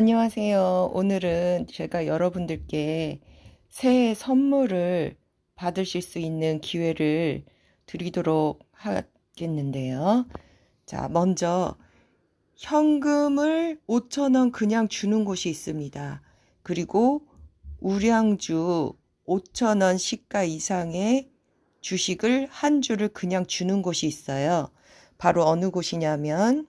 안녕하세요. 오늘은 제가 여러분들께 새해 선물을 받으실 수 있는 기회를 드리도록 하겠는데요. 자, 먼저 현금을 5천원 그냥 주는 곳이 있습니다. 그리고 우량주 5천원 시가 이상의 주식을 한 주를 그냥 주는 곳이 있어요. 바로 어느 곳이냐면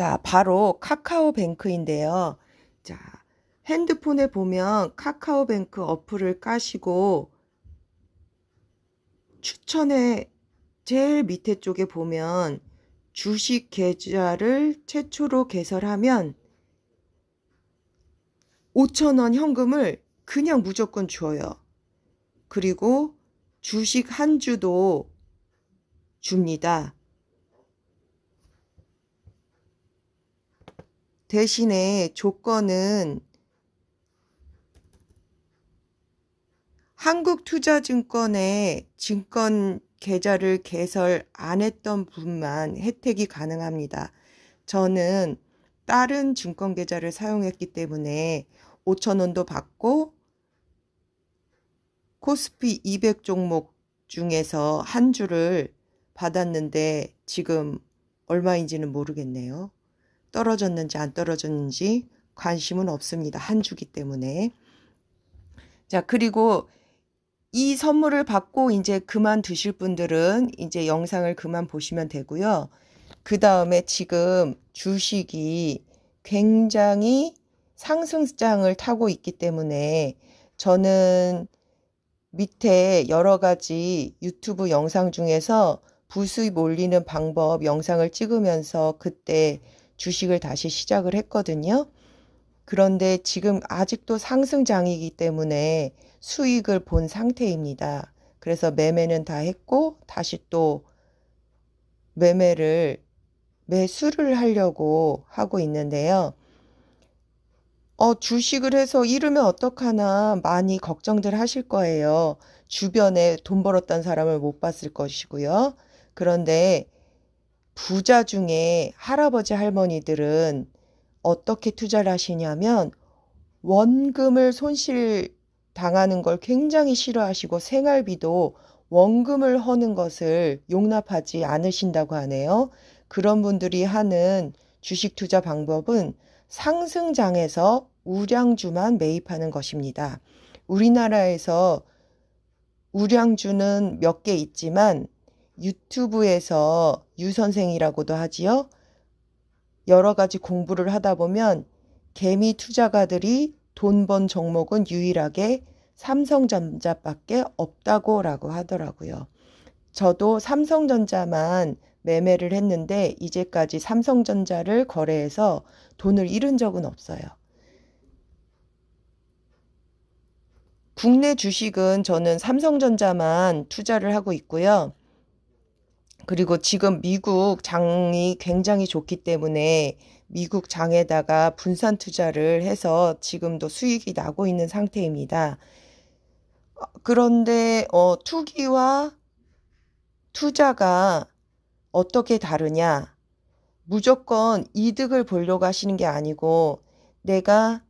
자, 바로 카카오뱅크인데요. 자, 핸드폰에 보면 카카오뱅크 어플을 까시고 추천에 제일 밑에 쪽에 보면 주식 계좌를 최초로 개설하면 5천원 현금을 그냥 무조건 줘요. 그리고 주식 한 주도 줍니다. 대신에 조건은 한국투자증권의 증권 계좌를 개설 안 했던 분만 혜택이 가능합니다. 저는 다른 증권 계좌를 사용했기 때문에 5천원도 받고 코스피 200 종목 중에서 한 주를 받았는데 지금 얼마인지는 모르겠네요. 떨어졌는지 안 떨어졌는지 관심은 없습니다. 한 주기 때문에. 자, 그리고 이 선물을 받고 이제 그만 두실 분들은 이제 영상을 그만 보시면 되고요. 그 다음에 지금 주식이 굉장히 상승장을 타고 있기 때문에 저는 밑에 여러 가지 유튜브 영상 중에서 부수입 올리는 방법 영상을 찍으면서 그때 주식을 다시 시작을 했거든요. 그런데 지금 아직도 상승장이기 때문에 수익을 본 상태입니다. 그래서 매매는 다 했고 다시 또 매매를 매수를 하려고 하고 있는데요. 어, 주식을 해서 잃으면 어떡하나 많이 걱정들 하실 거예요. 주변에 돈 벌었던 사람을 못 봤을 것이고요. 그런데 부자 중에 할아버지 할머니들은 어떻게 투자를 하시냐면 원금을 손실 당하는 걸 굉장히 싫어하시고 생활비도 원금을 허는 것을 용납하지 않으신다고 하네요. 그런 분들이 하는 주식 투자 방법은 상승장에서 우량주만 매입하는 것입니다. 우리나라에서 우량주는 몇 개 있지만 유튜브에서 유선생이라고도 하지요. 여러 가지 공부를 하다 보면 개미 투자가들이 돈 번 종목은 유일하게 삼성전자밖에 없다고 라고 하더라고요. 저도 삼성전자만 매매를 했는데 이제까지 삼성전자를 거래해서 돈을 잃은 적은 없어요. 국내 주식은 저는 삼성전자만 투자를 하고 있고요. 그리고 지금 미국 장이 굉장히 좋기 때문에 미국 장에다가 분산 투자를 해서 지금도 수익이 나고 있는 상태입니다. 어, 그런데 어, 투기와 투자가 어떻게 다르냐? 무조건 이득을 보려고 하시는 게 아니고 내가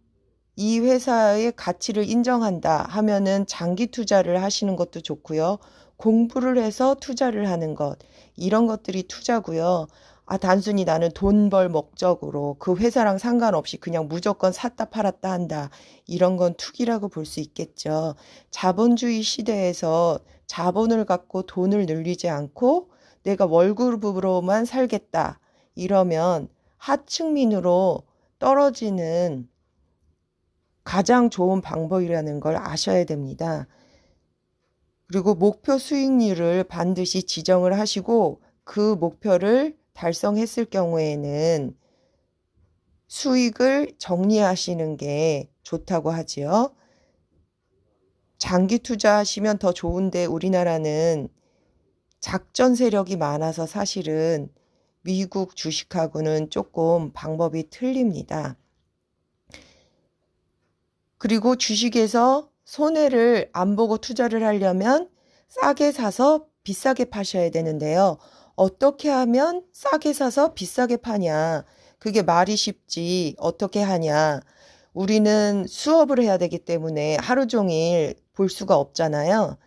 이 회사의 가치를 인정한다 하면은 장기 투자를 하시는 것도 좋고요. 공부를 해서 투자를 하는 것. 이런 것들이 투자고요. 아, 단순히 나는 돈 벌 목적으로 그 회사랑 상관없이 그냥 무조건 샀다 팔았다 한다. 이런 건 투기라고 볼 수 있겠죠. 자본주의 시대에서 자본을 갖고 돈을 늘리지 않고 내가 월급으로만 살겠다. 이러면 하층민으로 떨어지는 가장 좋은 방법이라는 걸 아셔야 됩니다. 그리고 목표 수익률을 반드시 지정을 하시고 그 목표를 달성했을 경우에는 수익을 정리하시는 게 좋다고 하지요. 장기 투자하시면 더 좋은데 우리나라는 작전 세력이 많아서 사실은 미국 주식하고는 조금 방법이 틀립니다. 그리고 주식에서 손해를 안 보고 투자를 하려면 싸게 사서 비싸게 파셔야 되는데요. 어떻게 하면 싸게 사서 비싸게 파냐. 그게 말이 쉽지. 어떻게 하냐. 우리는 수업을 해야 되기 때문에 하루 종일 볼 수가 없잖아요.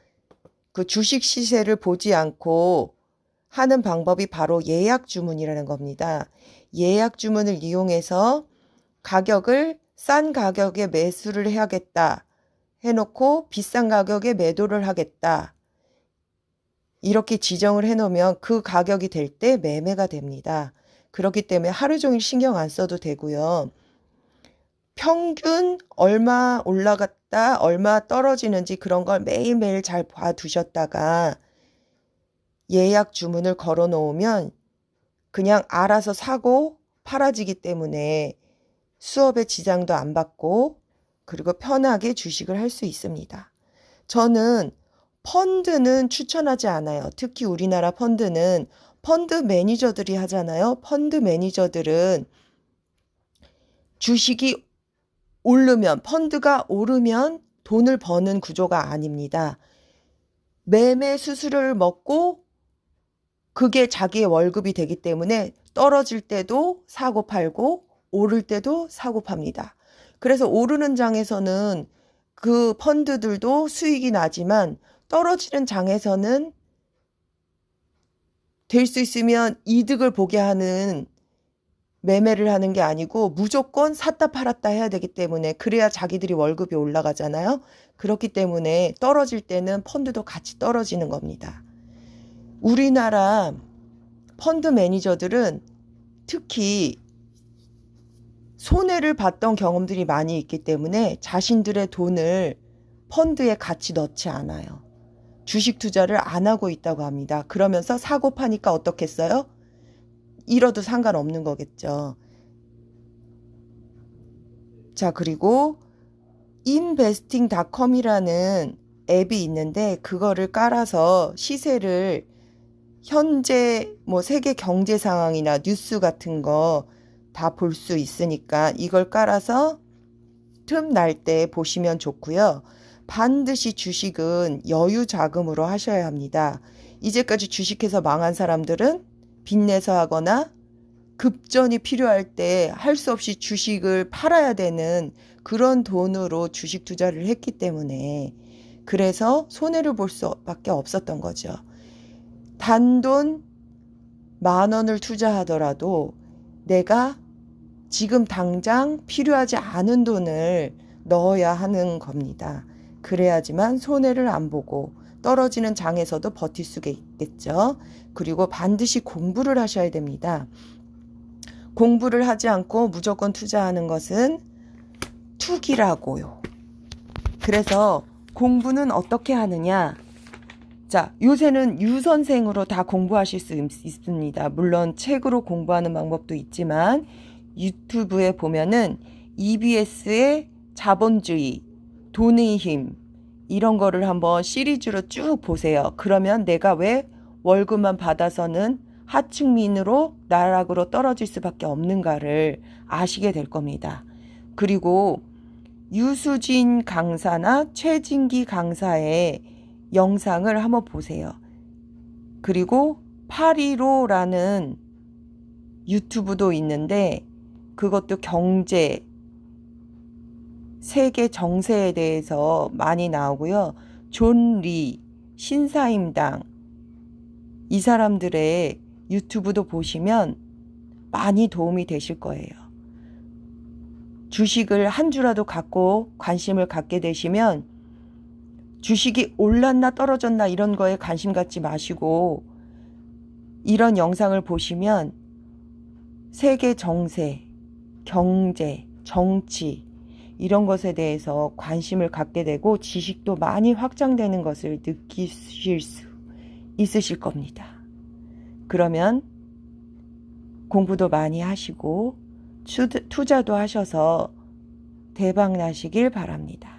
그 주식 시세를 보지 않고 하는 방법이 바로 예약 주문이라는 겁니다. 예약 주문을 이용해서 가격을 싼 가격에 매수를 해야겠다. 해놓고 비싼 가격에 매도를 하겠다. 이렇게 지정을 해놓으면 그 가격이 될 때 매매가 됩니다. 그렇기 때문에 하루 종일 신경 안 써도 되고요. 평균 얼마 올라갔다, 얼마 떨어지는지 그런 걸 매일매일 잘 봐두셨다가 예약 주문을 걸어 놓으면 그냥 알아서 사고 팔아지기 때문에 수업에 지장도 안 받고 그리고 편하게 주식을 할 수 있습니다. 저는 펀드는 추천하지 않아요. 특히 우리나라 펀드는 펀드 매니저들이 하잖아요. 펀드 매니저들은 주식이 오르면, 펀드가 오르면 돈을 버는 구조가 아닙니다. 매매 수수료를 먹고 그게 자기의 월급이 되기 때문에 떨어질 때도 사고 팔고 오를 때도 사고 팝니다. 그래서 오르는 장에서는 그 펀드들도 수익이 나지만 떨어지는 장에서는 될 수 있으면 이득을 보게 하는 매매를 하는 게 아니고 무조건 샀다 팔았다 해야 되기 때문에 그래야 자기들이 월급이 올라가잖아요. 그렇기 때문에 떨어질 때는 펀드도 같이 떨어지는 겁니다. 우리나라 펀드 매니저들은 특히 손해를 봤던 경험들이 많이 있기 때문에 자신들의 돈을 펀드에 같이 넣지 않아요. 주식 투자를 안 하고 있다고 합니다. 그러면서 사고 파니까 어떻겠어요? 잃어도 상관없는 거겠죠. 자, 그리고 investing.com이라는 앱이 있는데 그거를 깔아서 시세를 현재 뭐 세계 경제 상황이나 뉴스 같은 거 다 볼 수 있으니까 이걸 깔아서 틈 날 때 보시면 좋고요. 반드시 주식은 여유 자금으로 하셔야 합니다. 이제까지 주식해서 망한 사람들은 빚내서 하거나 급전이 필요할 때 할 수 없이 주식을 팔아야 되는 그런 돈으로 주식 투자를 했기 때문에 그래서 손해를 볼 수밖에 없었던 거죠. 단돈 만 원을 투자하더라도 내가 지금 당장 필요하지 않은 돈을 넣어야 하는 겁니다. 그래야지만 손해를 안 보고 떨어지는 장에서도 버틸 수가 있겠죠. 그리고 반드시 공부를 하셔야 됩니다. 공부를 하지 않고 무조건 투자하는 것은 투기라고요. 그래서 공부는 어떻게 하느냐? 자, 요새는 유선생으로 다 공부하실 수 있습니다. 물론 책으로 공부하는 방법도 있지만 유튜브에 보면은 EBS의 자본주의, 돈의 힘 이런 거를 한번 시리즈로 쭉 보세요. 그러면 내가 왜 월급만 받아서는 하층민으로 나락으로 떨어질 수밖에 없는가를 아시게 될 겁니다. 그리고 유수진 강사나 최진기 강사의 영상을 한번 보세요. 그리고 815라는 유튜브도 있는데 그것도 경제, 세계 정세에 대해서 많이 나오고요. 존 리, 신사임당, 이 사람들의 유튜브도 보시면 많이 도움이 되실 거예요. 주식을 한 주라도 갖고 관심을 갖게 되시면 주식이 올랐나 떨어졌나 이런 거에 관심 갖지 마시고 이런 영상을 보시면 세계 정세, 경제, 정치 이런 것에 대해서 관심을 갖게 되고 지식도 많이 확장되는 것을 느끼실 수 있으실 겁니다. 그러면 공부도 많이 하시고 투자도 하셔서 대박 나시길 바랍니다.